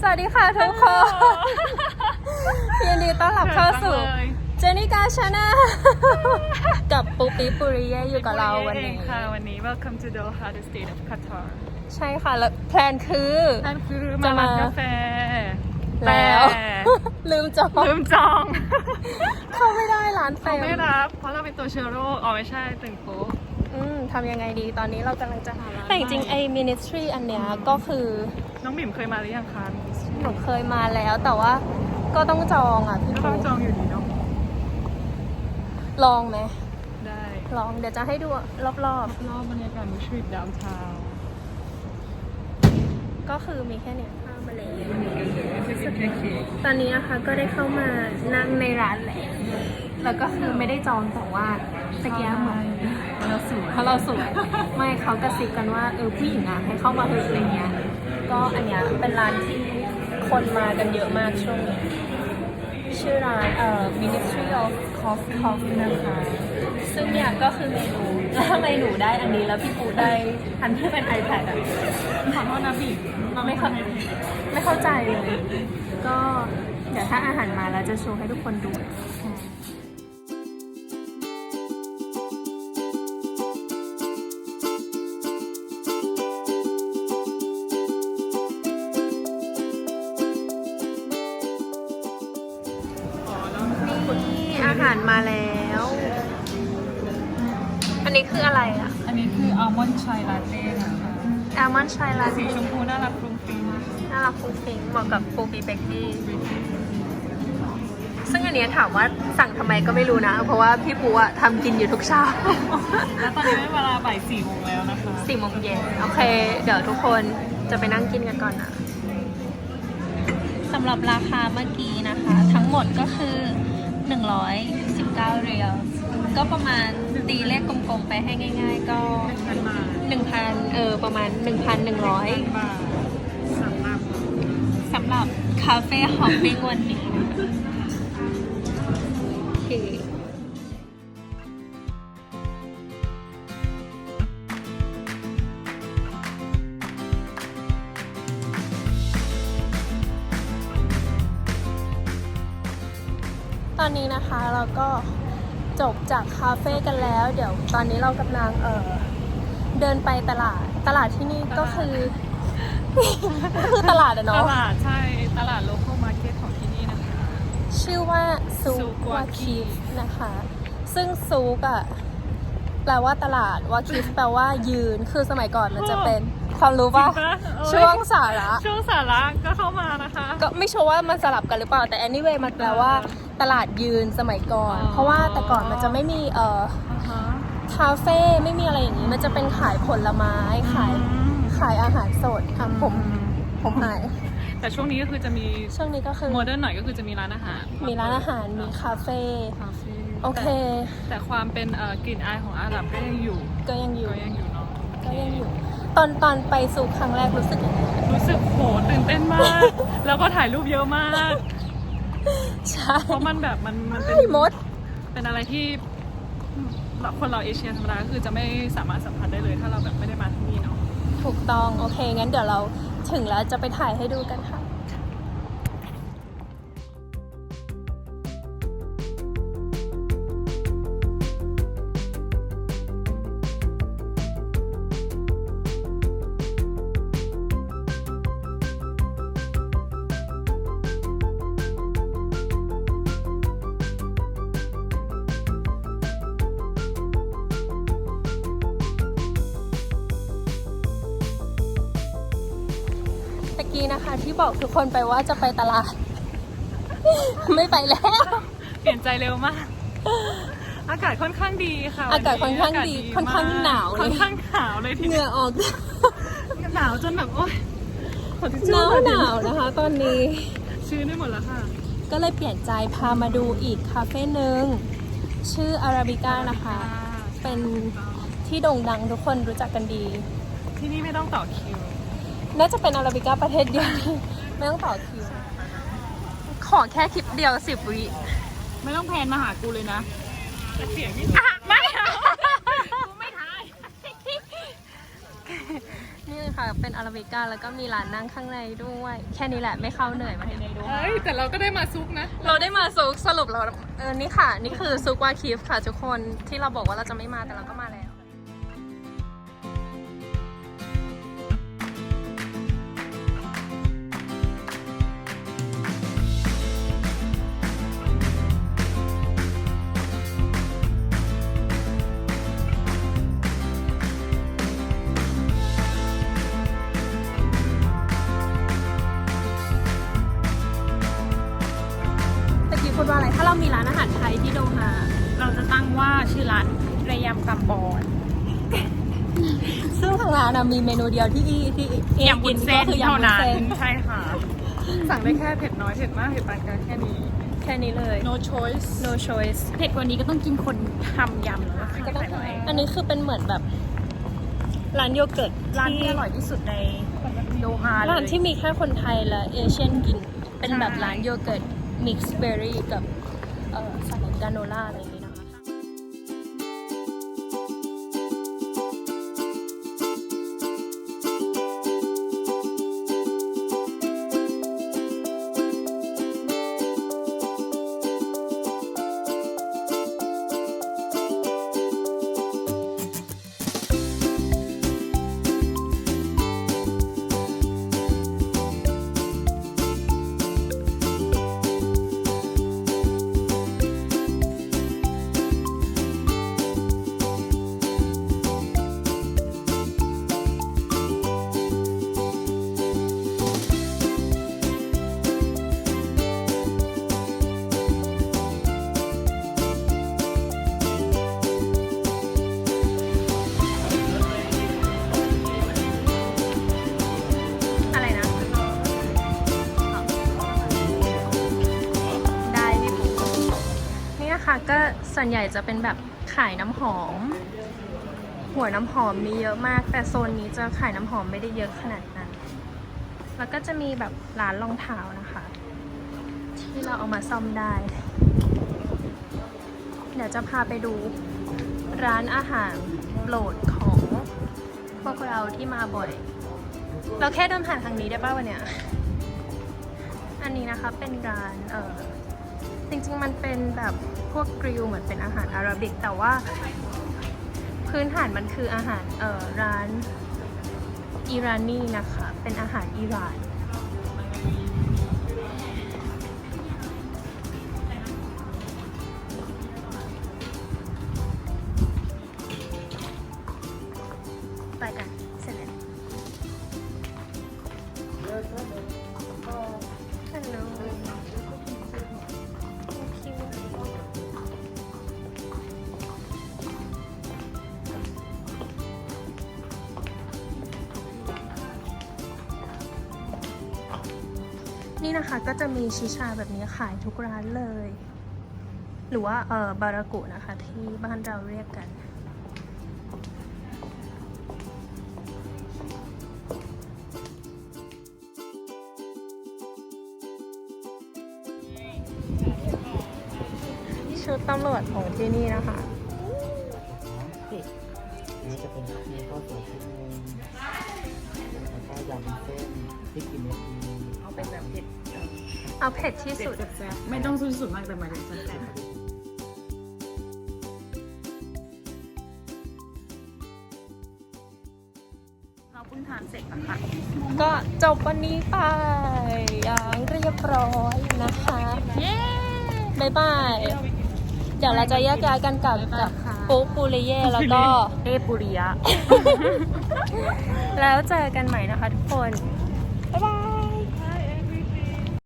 สวัสดีค่ะทุกคน ยินดีต้อนรับเข้าสู่เจนิกาชาแนลกับปูปีปุริเยอยู่กับเราวันนี้ค่ะวันนี้ welcome to Doha the state of Qatar ใช่ค่ะ แล้วแพลนคือนั่นคือจะมามาร้านกาแฟแล้วแต่ลืมจองลืมจอง เข้าไม่ได้ร้านเต็เขามไม่รับ เพราะเราเป็นตัวเชื้อโรคอ๋อไม่ใช่ตึงโป๊ะอืมทำยังไงดีตอนนี้เรากำลังจะหาร้านแต่จริงๆใหม่ไอ้ ministry อันเนี้ยก็คือ น้องบิ่มเคยมาหรือยังคะหนูเคยมาแล้วแต่ว่าก็ต้องจองอะพี่ก็ปูต้องจองอยู่ดีเนาะลองไหมได้ลองเดี๋ยวจะให้ดูรอบรอบบรรยากาศมิชริตดาวน์ทาวน์ๆก็คือมีแค่เนี้ยข้ามมาเลยตอนนี้นะคะก็ได้เข้ามานั่งในร้านแล้วแล้วก็คือไม่ได้จองแต่ว่าตะเกียบเหมือนเราสวยเพราะเราสวยไม่เขากระซิบกันว่าเออผู้หญิงอะให้เข้ามาเถอะอะไรเงี้ย ก็อันเนี้ยเป็นร้านที่คนมากันเยอะมากช่วงนี้ ชื่อร้านเอ่อ Ministry of Coffee Coffee นะคะ ซึ่งเนี่ยก็คือเมนูแล้วทำไมหนูได้อันนี้แล้วพี่ปูได้อันที่เป็น iPad อะขอโทษนะบิ่มไม่เข้าไม่เข้าใจเลย ก็เดี๋ยวถ้าอาหารมาแล้วจะโชว์ให้ทุกคนดูาหารมาแล้ว อันนี้คืออะไรอะอันนี้คืออัลมอนด์ชายลาเต้นะคะแอลมอนด์ชายลาสีเต้ชมพูน่ารักฟรุ้งฟริ้งน่ารักฟุ้งฟิ้งเหมาะกับปูปีเบกกี้ซึ่งอันเนี้ยถามว่าสั่งทำไมก็ไม่รู้นะ เพราะว่าพี่ปูอะทำกินอยู่ทุกเช้า แล้วตอนนี้เวลาบ่ายสี่โมงแล้วนะคะสี่โมงเย็นโอเค เดี๋ยวทุกคนจะไปนั่งกินกันก่อนนะสำหรับราคาเมื่อกี้นะคะ ทั้งหมดก็คือ 119เรียลก็ประมาณตีเลขกลมๆไปให้ง่ายๆ ก็มันมา1,000เออประมาณ 1,100บาทสำหรับสำหรับคาเฟ่ฮอปปิ้งวันนี้ อนนี้นะคะเราก็จบจากคาเฟ่กันแล้ว เดี๋ยวตอนนี้เรากำลังเออเดินไปตลาดตลาดที่นี่ก็คือ ก็คือตลาดอะตเนาะลาดใช่ตลาดโลคอลมาร์เก็ตของที่นี่นะคะ ชื่อว่าซูซูกกวาวาคีคีฟนะคะ ซึ่งซูกอะแปลว่าตลาดวาคีฟแปลว่ายืนคือสมัยก่อนมันจะเป็น ความรู้ป่ะจริงปะโอ้ยช่วงสาระ ช่วงสาระก็เข้ามานะคะ ก็ไม่ชัวร์ว่ามันสลับกันหรือเปล่า แต่ anyway มันแปลว่าตลาดยืนสมัยก่อน อ๋อ เพราะว่าแต่ก่อนมันจะไม่มีเอ่ออ่าฮะคาเฟ่ไม่มีอะไรอย่างนี้ มันจะเป็นขายผลไม้ขายอืมขายอาหารสดทำผมผมหายแต่ช่วงนี้ก็คือจะมีช่วงนี้ก็คือโมเดิร์นหน่อยก็คือจะมีร้านอาหารมีร้านอาหารมีคาเฟ่คาเฟ่โอเค แต่แต่ความเป็นเอ่อกลิ่นอายของอาหรับก็ยังอยู่ก็ยังอยู่ก็ยังอยู่เนาะก็ยังอยู่ ตอนตอนไปสู่ครั้งแรกรู้สึกยังไงรู้สึกโหตื่นเต้นมาก แล้วก็ถ่ายรูปเยอะมาก ใช่เพราะมันแบบมันมันเป็นไอ้มด เป็นอะไรที่คนเราเอเชียธรรมดาก็คือจะไม่สามารถสัมผัสได้เลย ถ้าเราแบบไม่ได้มาที่นี่เนาะ ถูกต้อง โอเค งั้นเดี๋ยวเราถึงแล้วจะไปถ่ายให้ดูกันค่ะ กี้นะคะ ที่บอกทุกคนไปว่าจะไปตลาด ไม่ไปแล้ว เปลี่ยนใจเร็วมาก อากาศค่อนข้างดีค่ะอากาศค่อนข้างดีวัค่อนข้างหนาวเลย ค่อนข้างหนาวเลยทีเหเดีงื่ยอวออกหนาวจนแบบโอ๊ยขอทิชหชู่นาวอยหดินาวนะคะ ตอนนี้ ชื้นได้หมดแล้วค่ะ ก็เลยเปลี่ยนใจพามาดูอีกคาเฟ่หนึ่งชื่ออาราบิก้านะคะ เป็นที่โด่งดังทุกคนรู้จักกันดี ที่นี่ไม่ต้องต่อคิว น่าจะเป็นอาราบิก้าประเทศเดียวที่ไม่ต้องต่อคิว ขอแค่คลิปเดียวสิบวิไม่ต้องแพนมาหากูเลยนะแต่เสียงนี่ไม่เอากูไม่ทายนี่ค่ะเป็นอาราบิก้าแล้วก็มีร้านนั่งข้างในด้วย แค่นี้แหละไม่เข้าเหนื่อยมาที่นี่ด้วยเอ้ย แต่เราก็ได้มาซุกนะ เราได้มาซุกสรุปเราเออนี่ค่ะ นี่คือซุกวาคิฟค่ะทุกคนที่เราบอกว่าเราจะไม่มาแต่เราก็มาแล้ว พูดว่าอะไร ถ้าเรามีร้านอาหารไทยที่โดฮาเราจะตั้งว่าชื่อร้านระยำกำบอนซึ่งทางร้านอะมีเมนูเดียวที่ที่ที่ยำวุ้นเส้นก็คือยำเท่าวุ้นนั้นเส้นใช่ค่ะ สั่งได้แค่เผ็ดน้อย เผ็ดมาก เผ็ดปานกลางแค่นี้ แค่นี้เลย no choice no choice เผ็ดกว่านี้ก็ต้องกินคนทำยำแล้วค่ะอันนี้คือเป็นเหมือนแบบ ร้านโยเกิร์ตร้านที่อร่อยที่สุดในโดฮาเลยร้านที่มีแค่คนไทยและเอเชียนกิน เป็นแบบใช่ร้านโยเกิร์ต มิกซ์เบอร์รี่กับเอ่อใส่กาโนล่าอะไรอย่างเงี้ย วนใหญ่จะเป็นแบบขายน้ำหอม หัวน้ำหอมมีเยอะมาก แต่โซนนี้จะขายน้ำหอมไม่ได้เยอะขนาดนั้น แล้วก็จะมีแบบร้านรองเท้านะคะ ที่เราเอามาซ่อมได้ เดี๋ยวจะพาไปดูร้านอาหารโปรดของพวกเราที่มาบ่อย เราแค่เดินผ่านทางนี้ได้ป่ะวันเนี้ย อันนี้นะคะเป็นร้านเอ่อ จริงๆมันเป็นแบบพวกกริลเหมือนเป็นอาหารอาราบิก แต่ว่าพื้นฐานมันคืออาหารเออร้านอิรานีนะคะ เป็นอาหารอิหร่าน นี่นะคะก็จะมีชิชาแบบนี้ขายทุกร้านเลย หรือว่าเออบารากุนะคะที่บ้านเราเรียกกัน ชุดตำรวจของที่นี่นะคะนนี้จะเป็นมีข้าวสวยชุดหนึงแล้วก็ยำเส้นพริกกินเม็ด เอาเผ็ดที่สุด แซ่บๆไม่ต้องสุดสุดมากแต่หมายถึงแซ่บเราเพิ่งทานเสร็จนะคะก็จบวันนี้ไปอย่างเรียบร้อยนะคะ เย้บ๊ายบาย เดี๋ยวเราจะแยกย้ายกันกลับกับค่ะปุ๊กปูริเย่แล้วก็ เอปุริยะ แล้วเจอกันใหม่นะคะทุกคนบ